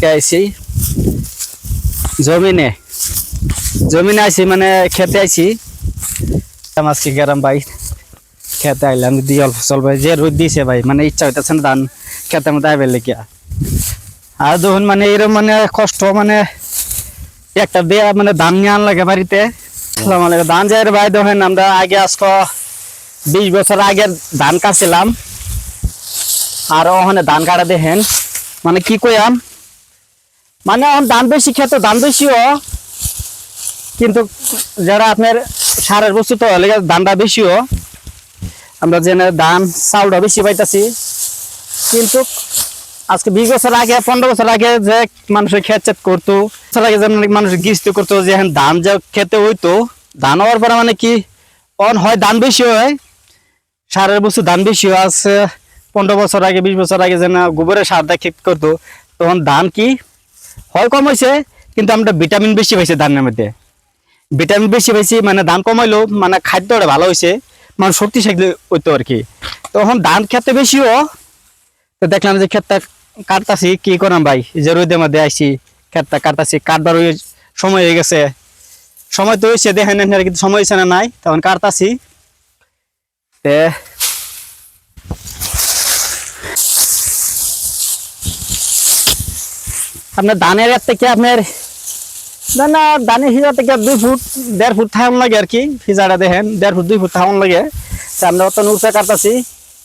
আজকে আইছি? জমিনে। জমিনে আইছি মানে খেতে আইছি। আজকে গেরাম ভাই? খেতে আইলাম, দি অল্প স্বল্প। যে রোদ দিয়েছে ভাই মানে ইচ্ছা হইতেছে না ধান খেতের মধ্যে আইবার লেগে আর যখন মানে এরকম মানে কষ্ট মানে একটা দেয়া মানে ধান নিয়ে আন লাগে বাড়িতে। ধান যাই ভাই, দেখেন আমরা আগে আজকে বিশ বছর আগে ধান কাটছিলাম। আর ওখানে ধান কাটা দেখেন মানে কি কইয়াম মানে এখন দাম বেশি, খেত ধান বেশিও। কিন্তু যারা আপনার সারের বস্তু তো হলে ধানটা বেশিও। আমরা যেন ধান চাউলটা বেশি পাইতাছি। কিন্তু আজকে বিশ বছর আগে, পনেরো বছর আগে যে মানুষের খেত চেত করতো, বছর আগে যেমন মানুষ গৃহস্থ করতো, যে এখন ধান যে খেতে হইতো ধান হওয়ার পরে মানে কি অন হয় ধান বেশি হয়। সারের বস্তু ধান বেশি আছে। পনেরো বছর আগে, বিশ বছর আগে যেন গোবরের সার ক্ষেত করতো, তখন ধান কি হয় কম হয়েছে কিন্তু আমরা ভিটামিন বেশি পাইছি ধানের মধ্যে। ভিটামিন বেশি পাইছি মানে ধান কমাইলো মানে খাদ্যটা ভালো হয়েছে মানে শক্তিশালী হইতো আর কি। তখন ধান খেতে বেশিও তো দেখলাম যে ক্ষেতটা কাটতাছি কি করাম ভাই? যে রোদের মধ্যে আইছি ক্ষেতটা কাটতাছি কাটবার সময় হয়ে গেছে। সময় তো হয়েছে দেখেন কিন্তু সময় হয়েছে না নাই, তখন কাটতাছি তে আপনার ধানের থেকে আপনার, না না, ধানের হিজা থেকে দুই ফুট, দেড় ফুট থাকুন লাগে আর কি হিজাটা দেখেন, দেড় ফুট, দুই ফুট থাকুন লাগে। আমরা অত নুরসা কাটতাছি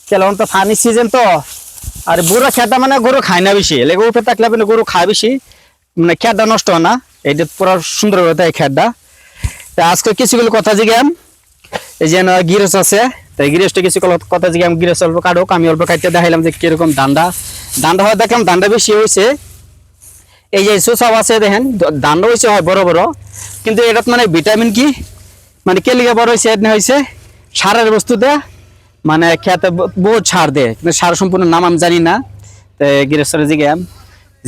কেমন তো ফানি সিজন তো। আর বুড়ো খেটা মানে গরু খায় না বেশি। লেগে উপরে থাকলে মানে গরু খায় বেশি। মানে খেটটা নষ্ট হয় না। এইটা পুরো সুন্দর হয়ে থাকে খেটটা আজকে কিছুগুলো কথা জিজ্ঞাম এই যে গিরস আছে। তাই গিরসটা কিছু কথা জিজ্ঞাম গিরস অল্প কাটুক। আমি অল্প কাটতে দেখাইলাম যে কীরকম দান্ডা দান্ডা হয় দেখলাম দান্ডা বেশি হয়েছে। এই যে সুসাব আছে দেখেন দান্ডা হয়েছে হয় বড় বড়, কিন্তু এটাত মানে ভিটামিন কি? মানে কে লিগে বড় হয়েছে এটা হয়েছে সারের বস্তু দেয়া মানে খেতে বহুত সার দেয় কিন্তু সার সম্পূর্ণ নাম আমি জানি না। তো গৃহস্থরে জিজ্ঞাম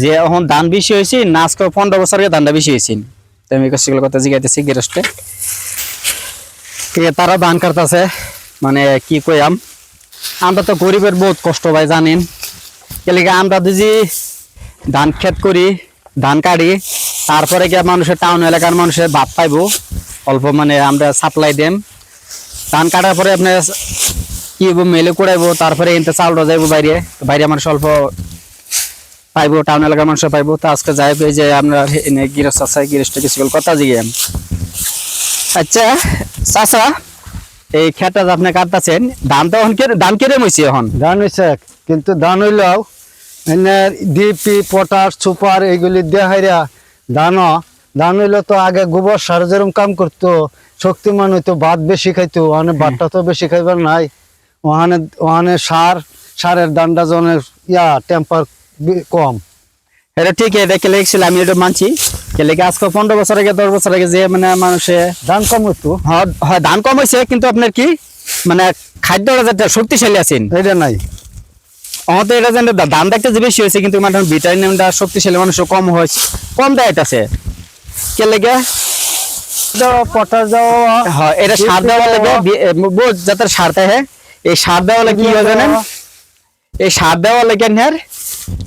যে এখন ধান বেশি হয়েছে নাচ আজকে পনেরো বছর আগে ধানটা বেশি হয়েছে তো আমি সেগুলো কথা জিজ্ঞাইতেছি গৃহস্থে। তারা ধান কাটতেছে মানে কি কইয়াম আমরা তো গরিবের বহুত কষ্ট ভাই, জানেন। এলাকা আমরা যদি ধান খেত করি ধান কাটি, তারপরে গিয়ে মানুষের টাউন এলাকার মানুষের ভাত পাইব অল্প মানে আমরা সাপ্লাই দেম। ধান কাটার পরে আপনার কি মেলে কুড়াইবো, তারপরে এনতে চাউলটা যাইবো বাইরে। বাইরে মানুষ অল্প পাইব টাউন এলাকার মানুষ পাইব। তো আজকে যাই যে আমরা এনে গিরস আছে গিরসটা কিছু কথা জিজ্ঞাম আচ্ছা চাচা, এই খেতটা যে আপনি কাটতেছেন, ধান তো এখন ধান কেড়ে মইছে এখন? ধান হয়েছে কিন্তু ধান হইলেও ডিপি পটাশ সুপার এইগুলি দেয়া হাইরা ধানও ধান হইলে তো আগে গোবর সার যেরকম কাম করতো শক্তিমান হইতো ভাত বেশি খাইতো ওখানে ভাতটা তো বেশি খাইবার নাই। ওখানে ওখানে সার সারের দানটা জনের ইয়া টেম্পার কম। এটা ঠিক এটা কেলে ছিল আমি এটা মানছি। কেলে আজকে পনেরো বছর আগে দশ বছর আগে যে মানে মানুষে ধান কম হইতো। হয় হয় ধান কম হয়েছে কিন্তু আপনার কি মানে খাদ্যটা যেটা শক্তিশালী আছেন। এটা নাই। আমাদের এটা যেন ধান দেখতে যে বেশি হয়েছে কিন্তু মানে ভিটামিনটা শক্তিশালী মানুষের কম হয়েছে। কম দেয় আছে কেলে গে দাও পটাশ দাও হয় এটা সার দেওয়া লাগে এ, সার দেয় এই সার দেওয়া লাগে কি হয় জানেন? এই সার দেওয়া লাগে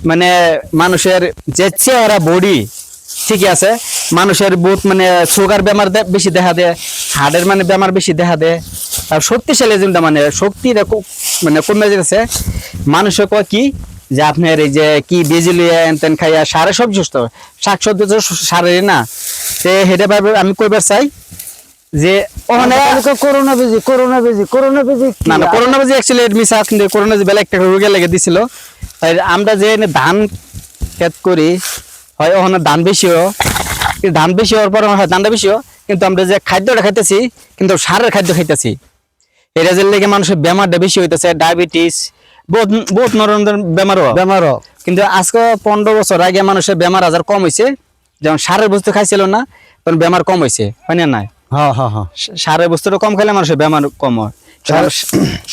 মানে মানুষের যে চেহারা বডি ঠিক আছে। মানুষের বহুত মানে সুগার বেমার বেশি দেখা দেয় হার্টের মানে বেমার বেশি দেখা দেয়। আর শক্তিশালী যেটা মানে শক্তিটা মানে কমে যেতেছে মানুষে কয় কি? যে আপনার এই যে কি বেজি লইয়া এনতেন খাইয়া সারে সব সুস্থ শাক সবজি তো সারের না। তে হেঁটে পাবে আমি কইবার চাই যে ওখানে করোনা বেজি করোনা বেজি করোনা বেজি না না করোনা বাজি অ্যাকচুয়ালি মিস আছে কিন্তু করোনা যে বেলা একটা রোগে লেগে দিছিল। তাই আমরা যে এনে ধান ক্ষেত করি হয় ওখানে ধান বেশিও কিন্তু ধান বেশি হওয়ার পর ধানটা বেশিও কিন্তু আমরা যে খাদ্যটা খাইতেছি কিন্তু সারের খাদ্য খাইতেছি। এটা যে লেগে মানুষের বেমারটা বেশি হইতেছে ডায়াবেটিস বহুত নরমের বেমারও। বেমারও। কিন্তু আজকে পনেরো বছর আগে মানুষের বেমার আজার কম হয়েছে যেমন সারের বস্তু খাইছিল না তখন বেমার কম হয়েছে হয় না নাই? হ্যাঁ হ্যাঁ হ্যাঁ সারের বস্তুটা কম খেলে মানুষের বেমার কম হয়।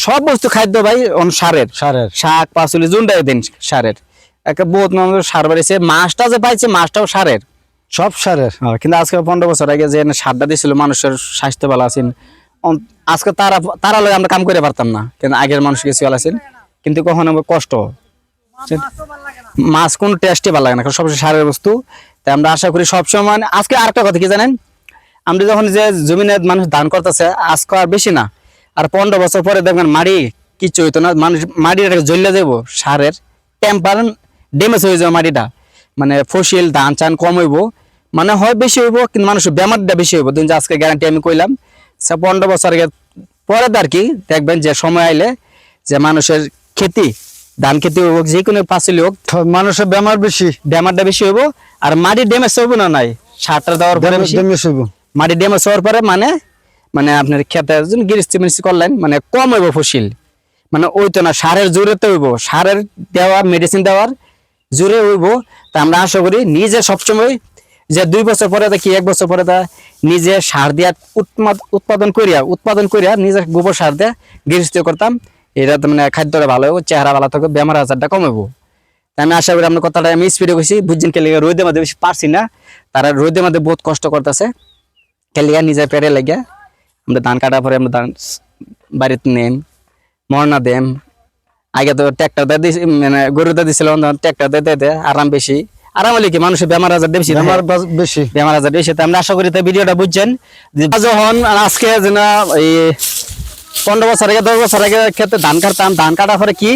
সব বস্তু খাদ্য ভাই সারের। সারের। শাক পাচলি জুনটাই দিন সারের। একটা বহুত মানুষ সার বাড়িছে মাছটা যে পাইছে মাছটাও সারের। সব সারের। কিন্তু আজকে পনেরো বছর আগে যে সারটা দিছিল মানুষের স্বাস্থ্য ভালো আছেন আজকে তারা তারা লগে আমরা কাম করে পারতাম না। কিন্তু আগের মানুষ কিছু ভালো আছেন কিন্তু কখনো কষ্ট। মাছ কোন টেস্টই ভালো লাগে না, কারণ সবসময় সারের বস্তু। তাই আমরা আশা করি সবসময় আজকে আরেকটা কথা কি জানেন? আমরা যখন যে জমিনে মানুষ ধান করতেছে, আজকে আর বেশি না। আর পনেরো বছর পরে দেখবেন মাটি কিচ্ছু হইতো না। মানুষ মাটিটা জ্বলে যাব সারের টেম্পার ড্যামেজ হয়ে যাবে মাটিটা মানে ফসিল ধান চান কম হইব। মানে হয় বেশি হইব, কিন্তু মানুষের বেমারটা বেশি হইব। যে আজকে গ্যারান্টি আমি কইলাম সে পনেরো বছর আগে পরে আর কি দেখবেন যে সময় আইলে যে মানুষের খেতি ধান খেতি হোক যে কোনো পাঁচিলি হোক মানুষের বেমার বেশি। ড্যামারটা বেশি হইব আর মাটি ড্যামেজ হইব না নাই? সারটা দেওয়ার পরে বেশি? ড্যামেজ হইব। মাটি ড্যামেজ হওয়ার পরে মানে মানে আপনার খেতে গিরিস্তি মিরিস্তি করলেন মানে কম হইব ফসিল। মানে ওই তো না সারের জোরেতে হইব। সারের দেওয়া মেডিসিন দেওয়ার জোরে হইব। তা আমরা আশা করি নিজে সবসময় যে দুই বছর পরে তা কি এক বছর পরে তা নিজে সার দিয়া উৎপাদন করিয়া উৎপাদন করিয়া নিজে গোবর সার দিয়া গৃহস্থ করতাম। এটা মানে খাদ্যটা ভালো হইব চেহারা ভালো থাকবে, বেমার আজারটা কম হইব আমি আশা করি আপনার কথাটা আমি স্পিডে কইছি, বুঝছেন লেগে রোদের মধ্যে বেশি পারছি না, তারা রোদের মধ্যে বহুত কষ্ট করতেছে। খেলিয়া নিজের পেরে লাগিয়া আমরা ধান কাটার পরে আমরা ধান বাড়িতে নেন মরনা দেম। আগে তো ট্র্যাক্টর দিয়ে মানে গরু দিয়ে দিছিল ট্র্যাক্টর দিয়ে দেয়, আরাম বেশি। আরাম কি মানুষের বেমার আজার বেশি বেমার বেমার বাজ- বেশি। বেমার আজার বেশি। তো আমরা আশা করি তো ভিডিওটা বুঝছেন। যখন আজকে যেন এই পনেরো বছর আগে দশ বছর আগে ক্ষেত্রে ধান কাটতাম। ধান কাটার পরে কি?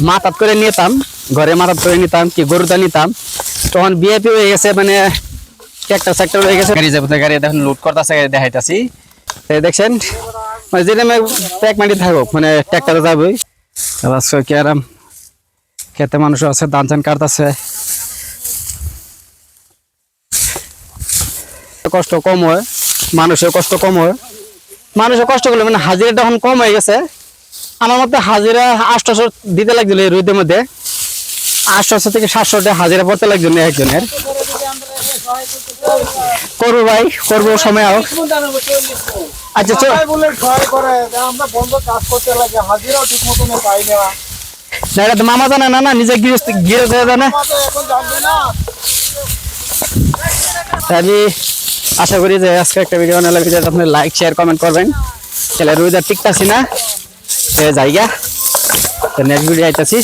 মাথাত করে নিতাম ঘরে মাথাত করে নিতাম কি গরুটা নিতাম। তখন বিএপি হয়ে গেছে মানে একটা সেক্টর হয়ে গেছে। গাড়ি যাব তো গাড়ি দেখুন লুট করতেছে দেখাইতাছি। দেখছেন মানে যেটা প্যাক মাটি থাকুক মানে ট্র্যাক্টরে যাবই। কি আরাম। খেতে মানুষ আছে ধান চান কাটতেছে। কষ্ট কম হয় মানুষের কষ্ট কম হয়। মানুষের কষ্ট করলে মানে হাজিরাটা এখন কম হয়ে গেছে। আমার মতে হাজিরা আটশোশো দিতে লাগছিল এই রোদের মধ্যে। আটশোশো থেকে সাতশো টাকা হাজিরা পড়তে লাগছিল একজনের। করব ভাই করব সময় হোক আচ্ছা চল। না। এটা তো মামা জানে না না নিজে গৃহস্থ গৃহস্থ জানে। আমি আশা করি যে আজকে একটা ভিডিও বানালে ভিডিওটা আপনি লাইক শেয়ার কমেন্ট করবেন। তাহলে রোজা টিকতাছি না? জায়গা। নেক্সট ভিডিও আইতাছি।